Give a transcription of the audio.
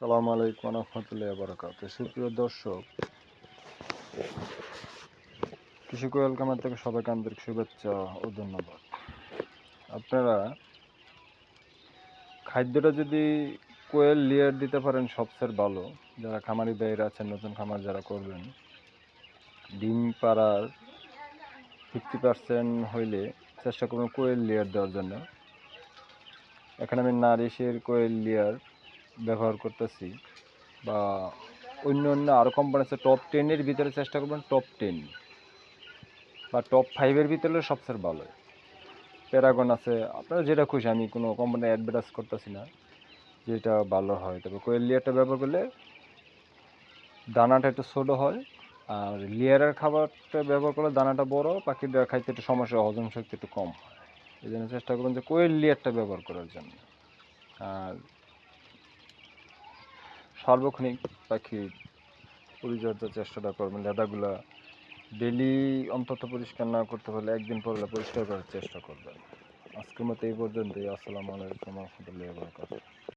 সালাম আলাইকুম রহমতুল্লাহ বারকাত সুপ্রিয় দর্শক কৃষি কোয়েল কামার থেকে সবাইকে আন্তরিক শুভেচ্ছা ও ধন্যবাদ। আপনারা খাদ্যটা যদি কোয়েল লেয়ার দিতে পারেন, সবচেয়ে ভালো। যারা খামারি ভাইয়েরা আছেন, নতুন খামার যারা করবেন, ডিম পাড়ার ফিফটি পার্সেন্ট হইলে চেষ্টা করবেন কোয়েল লেয়ার দেওয়ার জন্য। এখানে আমি নারিশের কোয়েল লেয়ার ব্যবহার করতেছি বা অন্য অন্য আরও কোম্পানি আছে টপ টেনের ভিতরে চেষ্টা করবেন টপ টেন বা টপ ফাইভের ভিতরে সবচেয়ে ভালো। প্যারাগন আছে, আপনারা যেটা খুশি, আমি কোনো কোম্পানি অ্যাডভার্টাইজ করতেছি না, যেটা ভালো হয়। তবে কোয়েল লেয়ারটা ব্যবহার করলে দানাটা একটু ছোটো হয়, আর লেয়ারের খাবারটা ব্যবহার করলে দানাটা বড় পাখিটা খাইতে একটু সমস্যা, হজম শক্তি একটু কম হয়। এই জন্য চেষ্টা করবেন যে কোয়েল লেয়ারটা ব্যবহার করার জন্য। আর সার্বক্ষণিক পাখির পরিচর্যার চেষ্টাটা করবেন। লেদাগুলা ডেলি অন্তত পরিষ্কার না করতে পারলে একদিন পরলে পরিষ্কার করার চেষ্টা করবেন। আজকের মতো এই পর্যন্তই। আসসালামু আলাইকুম রহমতুল্লাহ